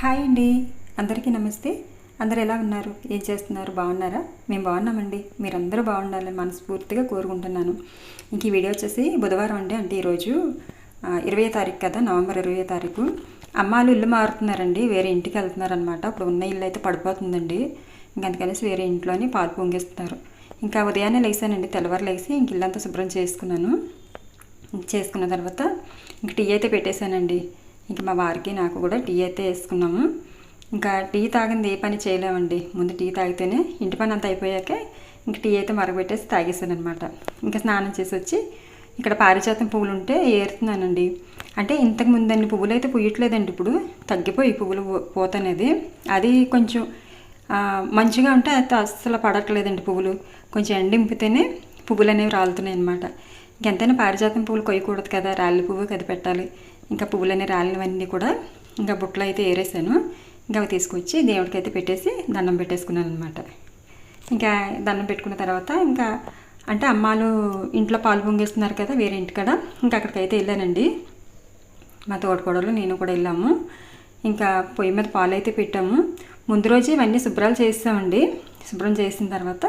Hi అండి. అందరికీ నమస్తే. అందరు ఎలా ఉన్నారు? ఏం చేస్తున్నారు? బాగున్నారా? మేము బాగున్నామండి. మీరందరూ బాగుండాలని మనస్ఫూర్తిగా కోరుకుంటున్నాను. ఇంక ఈ వీడియో వచ్చేసి బుధవారం అండి. అంటే ఈరోజు ఇరవై తారీఖు కదా నవంబర్ ఇరవై తారీఖు. అమ్మాలు ఇల్లు మారుతున్నారండి. వేరే ఇంటికి వెళ్తున్నారనమాట ఇప్పుడు ఉన్న ఇల్లు అయితే పడిపోతుందండి. ఇంక అందుకనేసి వేరే ఇంట్లోని పాలు పొంగిస్తున్నారు. ఇంకా ఉదయాన్నే లేసానండి తెల్లవారు లేసి ఇంక ఇల్లంతా శుభ్రం చేసుకున్నాను. చేసుకున్న తర్వాత ఇంక టీ అయితే పెట్టేశానండి. ఇంక మా వారికి నాకు కూడా టీ అయితే వేసుకున్నాము. ఇంకా టీ తాగింది ఏ పని చేయలేమండి. ముందు టీ తాగితేనే ఇంటి పని అంతా అయిపోయాకే ఇంక టీ అయితే మరగబెట్టేసి తాగేసాను అనమాట ఇంకా స్నానం చేసి వచ్చి ఇక్కడ పారిజాతం పువ్వులు ఉంటే ఏరుతున్నానండి. అంటే ఇంతకు ముందన్ని పువ్వులు అయితే పుయ్యట్లేదండి ఇప్పుడు. తగ్గిపోయి పువ్వులు పోతనేది. అది కొంచెం మంచిగా ఉంటే అయితే అస్సలు పడట్లేదండి పువ్వులు. కొంచెం ఎండింపితేనే పువ్వులు అనేవి రాలుతున్నాయి అనమాట ఇంకెంతైనా పారిజాతం పువ్వులు కొయ్యకూడదు కదా. రాళ్ళ పువ్వు కదా పెట్టాలి. ఇంకా పువ్వులన్నీ రాలినవన్నీ కూడా ఇంకా బుట్టలు అయితే ఏరేసాను. ఇంకా అవి తీసుకొచ్చి దేవుడికి అయితే పెట్టేసి దండం పెట్టేసుకున్నాను అనమాట ఇంకా దండం పెట్టుకున్న తర్వాత ఇంకా అంటే అమ్మాలు ఇంట్లో పాలు పొంగేస్తున్నారు కదా వేరే ఇంటికాడ ఇంకా అక్కడికైతే వెళ్ళానండి. మా తోటకోడలు నేను కూడా వెళ్ళాము. ఇంకా పొయ్యి మీద పాలు అయితే పెట్టాము. ముందు రోజు ఇవన్నీ శుభ్రాలు చేస్తామండి శుభ్రం చేసిన తర్వాత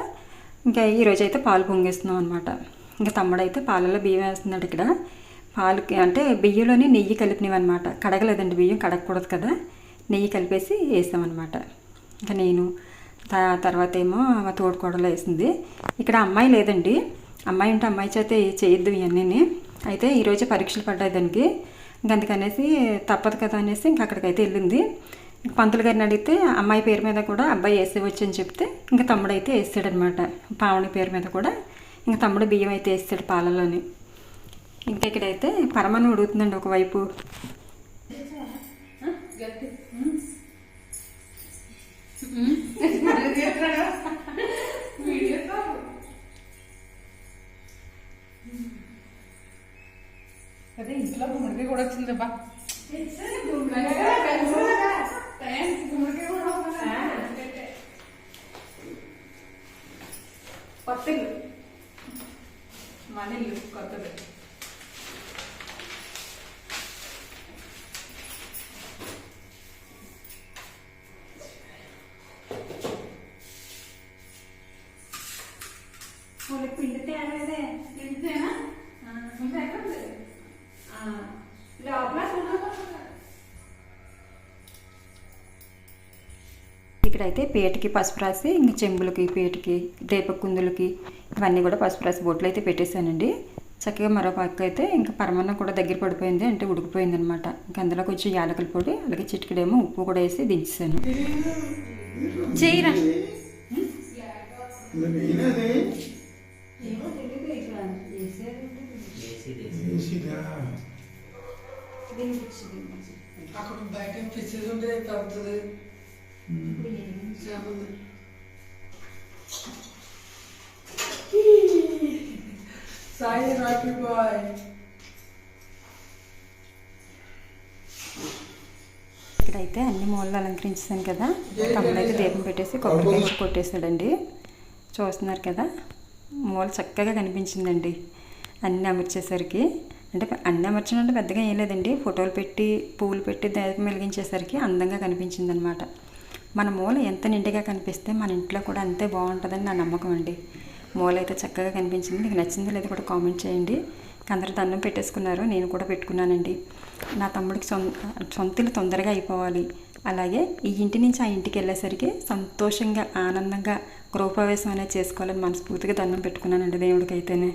ఇంకా ఈ అయితే పాలు పొంగేస్తున్నాం అనమాట ఇంకా తమ్ముడు అయితే పాలలో బియ్యం వేస్తున్నాడు ఇక్కడ. పాలుకి అంటే బియ్యంలోని నెయ్యి కలిపినవి అనమాట కడగలేదండి బియ్యం కడగకూడదు కదా. నెయ్యి కలిపేసి వేసామన్నమాట ఇంకా నేను తర్వాత ఏమో మా తోడుకోడలు వేసింది. ఇక్కడ అమ్మాయి లేదండి. అమ్మాయి ఉంటే అమ్మాయి చేత చేయొద్దు ఇవన్నీ అయితే ఈరోజే పరీక్షలు పడ్డాయి దానికి. ఇంక అందుకనేసి తప్పదు కదా అనేసి ఇంక అక్కడికైతే వెళ్ళింది. ఇంక పంతులు గారిని అడిగితే అమ్మాయి పేరు మీద కూడా అబ్బాయి వేసేవచ్చు అని చెప్తే ఇంకా తమ్ముడు అయితే వేస్తాడనమాట పావని పేరు మీద కూడా. ఇంకా తమ్ముడు బియ్యం అయితే వేస్తాడు పాలలోని ఇంకా ఇక్కడైతే పరమాన్నం ఉడుగుతుందండి ఒకవైపు. అదే ఇంట్లో గుమ్మడికాయ కూడా వచ్చింది బా. కొత్త మన ఇల్లు కొత్తది. ఇంతేనా ఇంకా ఎక్కడ ఉంది లోపల ఇక్కడైతే పేటకి పసుపు రాసి ఇంక చెంబులకి పేటకి దీప కుందులకి ఇవన్నీ కూడా పసుపు రాసి బొట్లు అయితే పెట్టేశానండి చక్కగా మరో పక్క అయితే ఇంకా పరమాన్నం కూడా దగ్గర పడిపోయింది అంటే ఉడికిపోయింది అనమాట ఇంకా అందులో కొంచెం యాలకుల పొడి అలాగే చిటికడేమో ఉప్పు కూడా వేసి దించేసాను చేయరా అక్కడ బయట పిచ్చేది ఉంటే చేపలు సాయి రాకీ బాయ్. ఇక్కడైతే అన్ని మూలలు అలంకరించాను కదా. తమ్ముడైతే దీపం పెట్టేసి కొబ్బరికాయ కూడా కొట్టేశాడండి. చూస్తున్నారు కదా. మూల చక్కగా కనిపించిందండి అన్నీ అమర్చేసరికి. అంటే అన్ని అమర్చడం అంటే పెద్దగా ఏం లేదండి. ఫోటోలు పెట్టి పువ్వులు పెట్టి దీపం వెలిగించేసరికి అందంగా కనిపించింది అనమాట మన మూల ఎంత నిండుగా కనిపిస్తే మన ఇంట్లో కూడా అంతే బాగుంటుందని నా నమ్మకం అండి. మూల అయితే చక్కగా కనిపించింది. మీకు నచ్చిందో లేదో కూడా కామెంట్ చేయండి. అందరూ దండం పెట్టేసుకున్నారు. నేను కూడా పెట్టుకున్నానండి. నా తమ్ముడికి సొంత సొంతలు తొందరగా అయిపోవాలి. అలాగే ఈ ఇంటి నుంచి ఆ ఇంటికి వెళ్ళేసరికి సంతోషంగా ఆనందంగా గృహప్రవేశం అనేది చేసుకోవాలని మనస్ఫూర్తిగా దండం పెట్టుకున్నానండి దేవుడికి అయితేనే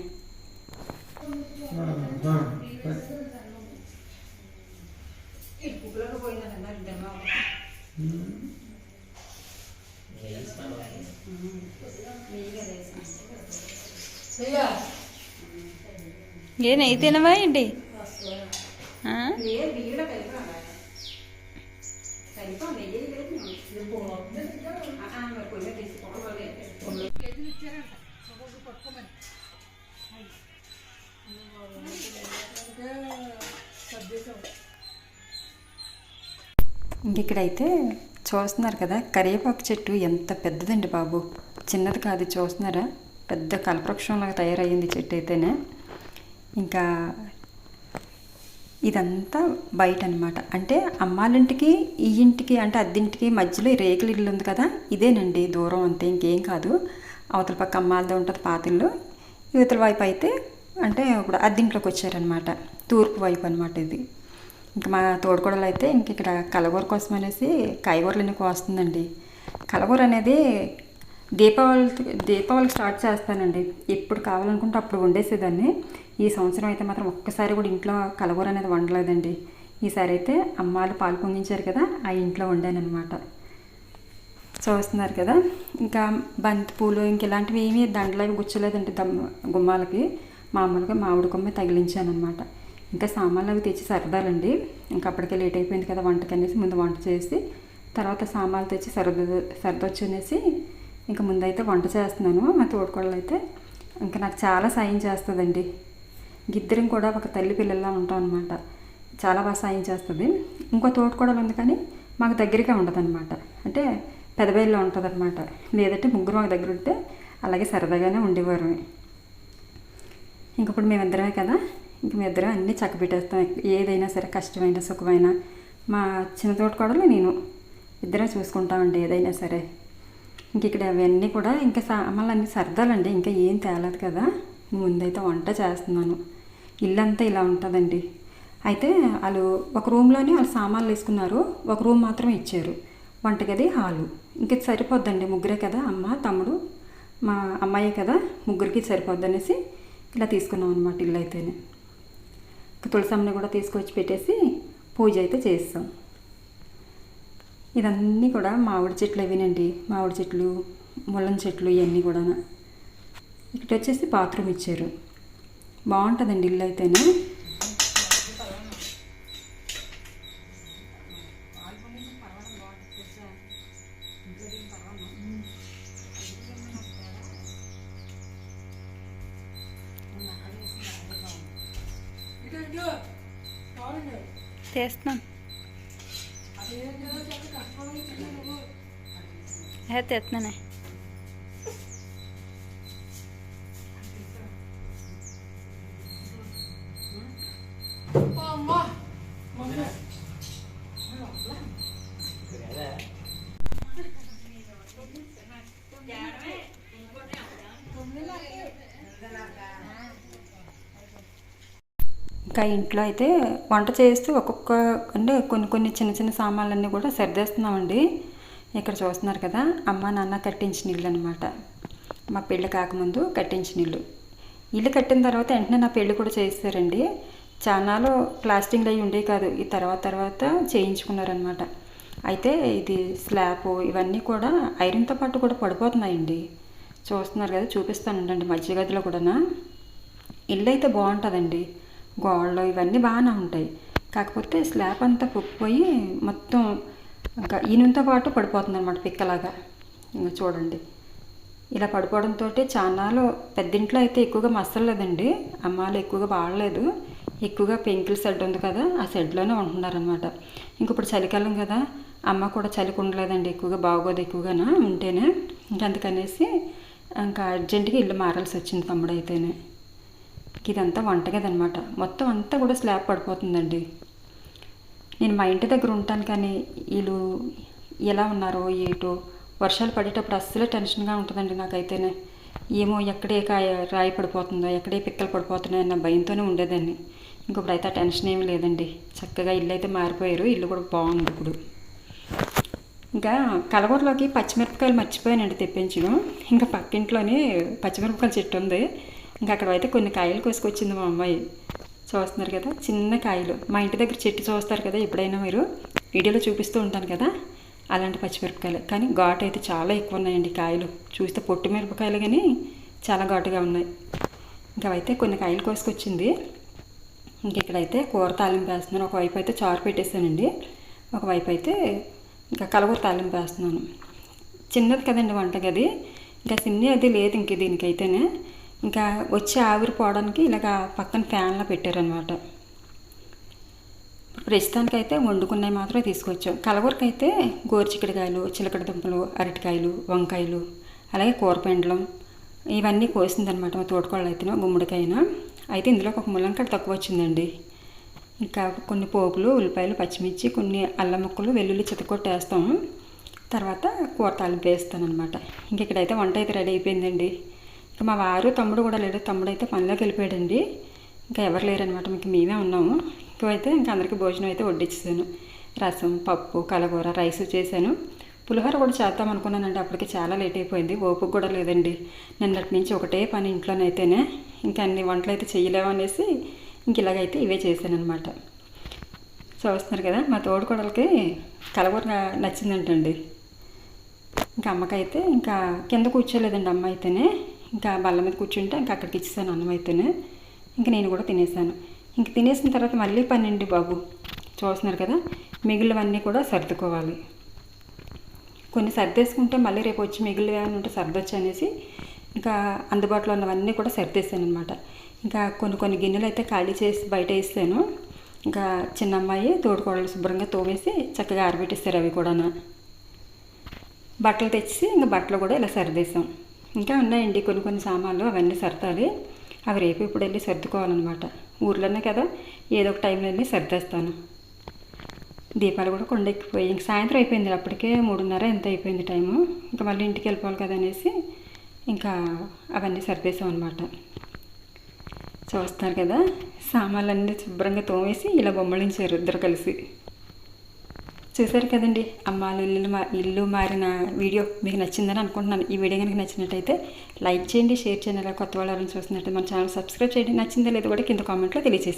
అయ్యా ఏ నెయ్యి తినవా ఏంటి? ఆ? ఇంక ఇక్కడైతే చూస్తున్నారు కదా కరివేపాకు చెట్టు ఎంత పెద్దదండి బాబు. చిన్నది కాదు చూస్తున్నారా? పెద్ద కల్పవృక్షంలాగా తయారయ్యింది చెట్టు అయితేనే. ఇంకా ఇదంతా బయట అనమాట అంటే అమ్మాలింటికి ఈ ఇంటికి అంటే అద్దింటికి మధ్యలో ఈ రేకుల ఇల్లు ఉంది కదా ఇదేనండి దూరం అంతే ఇంకేం కాదు. అవతల పక్క అమ్మాలదే ఉంటుంది పాతిల్లు. యువతల వైపు అయితే అంటే ఇప్పుడు అద్దింట్లోకి వచ్చారనమాట. తూర్పు వైపు అనమాట ఇది. ఇంకా మా తోడుకోడలు అయితే ఇంక ఇక్కడ కలగూర కోసం అనేసి కాయగూరలన్నీ కోస్తుందండి. కలగూర అనేది దీపావళి దీపావళికి స్టార్ట్ చేస్తానండి. ఎప్పుడు కావాలనుకుంటే అప్పుడు వండేసేదాన్ని. ఈ సంవత్సరం అయితే మాత్రం ఒక్కసారి కూడా ఇంట్లో కలగూర అనేది వండలేదండి. ఈసారి అయితే అమ్మాలు పాలు పొంగించారు కదా ఆ ఇంట్లో వండాను చూస్తున్నారు కదా ఇంకా బంతి పూలు ఇంక ఇలాంటివి ఏమీ దండలు అవి గుచ్చలేదండి దమ్ గుమ్మాలకి. మామూలుగా మామిడి కొమ్మ తగిలించాను అనమాట ఇంకా సామాన్లు అవి తెచ్చి సరదాలండి. ఇంకా అప్పటికే లేట్ అయిపోయింది కదా వంటకి అనేసి ముందు వంట చేసి తర్వాత సామాన్లు తెచ్చి సరద సరదొచ్చు అనేసి ఇంకా ముందైతే వంట చేస్తున్నాను మా తోడుకోళ్ళు అయితే ఇంకా నాకు చాలా సాయం చేస్తుందండి. గిద్దరం కూడా ఒక తల్లి పిల్లల్లా ఉంటాం అనమాట చాలా బాగా సాయం చేస్తుంది. ఇంకో తోటకూడలు ఉంది కానీ మాకు దగ్గరగా ఉండదు అనమాట అంటే పెదవేల్లో ఉంటుంది అనమాట లేదంటే ముగ్గురు మాకు దగ్గర ఉంటే అలాగే సరదాగానే ఉండేవారు. ఇంకప్పుడు మేమిద్దరమే కదా. ఇంక మేమిద్దరం అన్నీ చక్కబెట్టేస్తాం. ఏదైనా సరే కష్టమైన సుఖమైన. మా చిన్న తోటకూడలు నేను. ఇద్దరం చూసుకుంటామండి ఏదైనా సరే. ఇంక ఇక్కడ అవన్నీ కూడా ఇంకా మళ్ళీ అన్నీ సర్దాలండి. ఇంకా ఏం తేలేదు కదా. ముందైతే వంట చేస్తున్నాను. ఇల్లంతా ఇలా ఉంటుందండి. అయితే వాళ్ళు ఒక రూమ్లోనే వాళ్ళు సామాన్లు వేసుకున్నారు. ఒక రూమ్ మాత్రం ఇచ్చారు. వంటగది హాలు. ఇంక సరిపోద్దండి. ముగ్గురే కదా అమ్మ తమ్ముడు మా అమ్మాయి కదా ముగ్గురికి సరిపోద్దనేసి ఇలా తీసుకున్నాం అనమాట ఇల్లు అయితేనే ఇంక తులసమ్మని కూడా తీసుకొచ్చి పెట్టేసి పూజ అయితే చేస్తాం. ఇదన్నీ కూడా మామిడి చెట్లు అవినండి. మామిడి చెట్లు ముళ్ళం చెట్లు ఇవన్నీ కూడా ఇక్కడ వచ్చేసి బాత్రూమ్ ఇచ్చారు. బాగుంటుందండి ఇల్లు అయితేనే. తీస్తున్నాను. తీస్తున్నానే అమ్మా మమ్మీ ఇంకా ఇంట్లో అయితే వంట చేస్తూ ఒక్కొక్క అంటే కొన్ని కొన్ని చిన్న చిన్న సామాన్లన్నీ కూడా సర్దేస్తున్నామండి. ఇక్కడ చూస్తున్నారు కదా అమ్మ నాన్న కట్టించిన ఇల్లు అనమాట మా పెళ్ళి కాకముందు కట్టించిన ఇల్లు. ఇల్లు కట్టిన తర్వాత వెంటనే నా పెళ్ళి కూడా చేస్తారండి. చాలాలో ప్లాస్టింగ్లు అవి ఉండేవి కాదు ఈ తర్వాత తర్వాత చేయించుకున్నారనమాట అయితే ఇది స్లాబ్ ఇవన్నీ కూడా ఐరన్తో పాటు కూడా పడిపోతున్నాయండి. చూస్తున్నారు కదా చూపిస్తాను ఉండండి మధ్య గదిలో కూడానా. ఇల్లు అయితే బాగుంటుందండి. గోడలు ఇవన్నీ బాగానే ఉంటాయి. కాకపోతే స్లాబ్ అంతా పొక్కిపోయి మొత్తం ఇంకా ఈనంతో పాటు పడిపోతుంది అనమాట పిక్కలాగా. ఇంకా చూడండి. ఇలా పడిపోవడంతో చాలాలు పెద్దింట్లో అయితే ఎక్కువగా మసలేదండి అమ్మాలు ఎక్కువగా వాడలేదు. ఎక్కువగా పెంకిల్ షెడ్ ఉంది కదా ఆ షెడ్లోనే ఉంటున్నారనమాట ఇంక ఇప్పుడు చలికాలం కదా అమ్మ కూడా చలికి ఉండలేదండి. ఎక్కువగా బాగోదు ఎక్కువగా ఉంటేనే. ఇంకా అందుకనేసి ఇంకా అర్జెంటుగా ఇల్లు మారాల్సి వచ్చింది తమ్ముడు అయితేనే ఇదంతా వంటగది అనమాట మొత్తం అంతా కూడా స్లాబ్ పడిపోతుందండి. నేను మా ఇంటి దగ్గర ఉంటాను కానీ వీళ్ళు ఎలా ఉన్నారో ఏటో వర్షాలు పడేటప్పుడు అస్సలే టెన్షన్గా ఉంటుందండి నాకైతేనే. ఏమో ఎక్కడే కాయ రాయి పడిపోతుందో ఎక్కడే పిక్కలు పడిపోతున్నాయో అన్న భయంతోనే ఉండేదాన్ని. ఇంకొకటి అయితే ఆ టెన్షన్ ఏమీ లేదండి. చక్కగా ఇల్లు అయితే మారిపోయారు. ఇల్లు కూడా బాగుంది ఇప్పుడు. ఇంకా కలగూరలోకి పచ్చిమిరపకాయలు మర్చిపోయానండి తెప్పించడం. ఇంకా పక్కింట్లోనే పచ్చిమిరపకాయల చెట్టు ఉంది. ఇంకా అక్కడ అయితే కొన్ని కాయలు కోసుకొచ్చింది మా అమ్మాయి. చూస్తున్నారు కదా చిన్న కాయలు. మా ఇంటి దగ్గర చెట్టు చూస్తారు కదా ఎప్పుడైనా మీరు? వీడియోలో చూపిస్తూ ఉంటాను కదా అలాంటి పచ్చిమిరపకాయలు. కానీ ఘాటు అయితే చాలా ఎక్కువ ఉన్నాయండి కాయలు. చూస్తే పొట్టు మిరపకాయలు కానీ చాలా ఘాటుగా ఉన్నాయి. ఇంకా అయితే కొన్ని కాయలు కోసుకొచ్చింది. ఇంక ఇక్కడైతే కూర తాలింపు వేస్తున్నాను. ఒకవైపు అయితే చారు పెట్టేశానండి. ఒకవైపు అయితే ఇంకా కలగూర తాలింపు వేస్తున్నాను. చిన్నది కదండి వంట గది ఇంకా సిన్ని అది లేదు ఇంక దీనికైతేనే. ఇంకా వచ్చి ఆవిరి పోవడానికి ఇలాగ పక్కన ఫ్యాన్లో పెట్టారనమాట ప్రస్తుతానికైతే వండుకున్నవి మాత్రమే తీసుకొచ్చాం. కలవరకైతే గోరుచిక్కడికాయలు చిలకడ దుంపలు అరటికాయలు వంకాయలు అలాగే కూరపెండలం ఇవన్నీ కోసిందనమాట మా తోటకోళ్ళు అయితేనో గుమ్మడికాయన. అయితే ఇందులో ఒక ములంకాడ తక్కువ వచ్చిందండి. ఇంకా కొన్ని పోపులు ఉల్లిపాయలు పచ్చిమిర్చి కొన్ని అల్లం ముక్కలు వెల్లుల్లి చితకొట్టేస్తాము తర్వాత కూర తాలింపు వేస్తాను అనమాట ఇంక ఇక్కడైతే వంట అయితే రెడీ అయిపోయిందండి. ఇంకా మా వారు తమ్ముడు కూడా లేడు. తమ్ముడు అయితే పనిలోకి వెళ్ళిపోయాడండి. ఇంకా ఎవరు లేరనమాట ఇంక మేమే ఉన్నాము. ఇంకైతే ఇంకా అందరికీ భోజనం అయితే వడ్డించేసాను రసం పప్పు కలగూర రైస్ చేశాను. పులిహోర కూడా చేద్దాం అనుకున్నానండి. అప్పటికి చాలా లేట్ అయిపోయింది. ఓపిక కూడా లేదండి. నిన్నటి నుంచి ఒకటే పని ఇంట్లోనైతేనే ఇంకా అన్ని వంటలు అయితే చేయలేము అనేసి ఇంక ఇలాగైతే ఇవే చేశానమాట చూస్తున్నారు కదా మా తోడుకోడలకి కలగూర నచ్చిందంటండి. ఇంకా అమ్మకైతే ఇంకా కింద కూర్చోలేదండి అమ్మ అయితేనే. ఇంకా బల్ల మీద కూర్చుంటే ఇంకా అక్కడికి ఇచ్చేసాను అన్నం అయితేనే. ఇంకా నేను కూడా తినేసాను. ఇంక తినేసిన తర్వాత మళ్ళీ పన్నెండు బాబు. చూస్తున్నారు కదా? మిగిలినవన్నీ కూడా సర్దుకోవాలి. కొన్ని సర్దేసుకుంటే మళ్ళీ రేపు వచ్చి మిగిలిన ఏమైనా ఉంటే సర్దొచ్చు అనేసి ఇంకా అందుబాటులో ఉన్నవన్నీ కూడా సర్దేశాను అనమాట ఇంకా కొన్ని కొన్ని గిన్నెలు అయితే ఖాళీ చేసి బయట వేసాను. ఇంకా చిన్న అమ్మాయి తోడుకోడలు శుభ్రంగా తోమేసి చక్కగా ఆరబెట్టేస్తారు అవి కూడా బట్టలు తెచ్చి ఇంకా బట్టలు కూడా ఇలా సర్దేశాం. ఇంకా ఉన్నాయండి కొన్ని కొన్ని సామాన్లు అవన్నీ సర్దాలి. అవి రేపు ఇప్పుడు వెళ్ళి సర్దుకోవాలన్నమాట. ఊర్లోనే కదా ఏదో ఒక టైంలో వెళ్ళి సర్దేస్తాను. దీపాలు కూడా కొండెక్కిపోయి ఇంక సాయంత్రం అయిపోయింది అప్పటికే మూడున్నర ఎంత అయిపోయింది టైము. ఇంకా మళ్ళీ ఇంటికి వెళ్ళిపోవాలి కదా అనేసి ఇంకా అవన్నీ సర్దేశాం అనమాట చూస్తారు కదా సామాన్లన్నీ శుభ్రంగా తోమేసి ఇలా బొమ్మలించారు ఇద్దరు కలిసి. చూసారు కదండి. అమ్మాలు ఇల్లు మా ఇల్లు మారిన వీడియో మీకు నచ్చిందని అనుకుంటున్నాను. ఈ వీడియో కనుక నచ్చినట్టయితే లైక్ చేయండి షేర్ చేయండి అలా కొత్త వాళ్ళని చూసినట్టు చూస్తున్నట్టు మన ఛానల్ సబ్స్క్రైబ్ చేయండి. నచ్చిందో లేదో కూడా కింద కామెంట్లో తెలియజేసి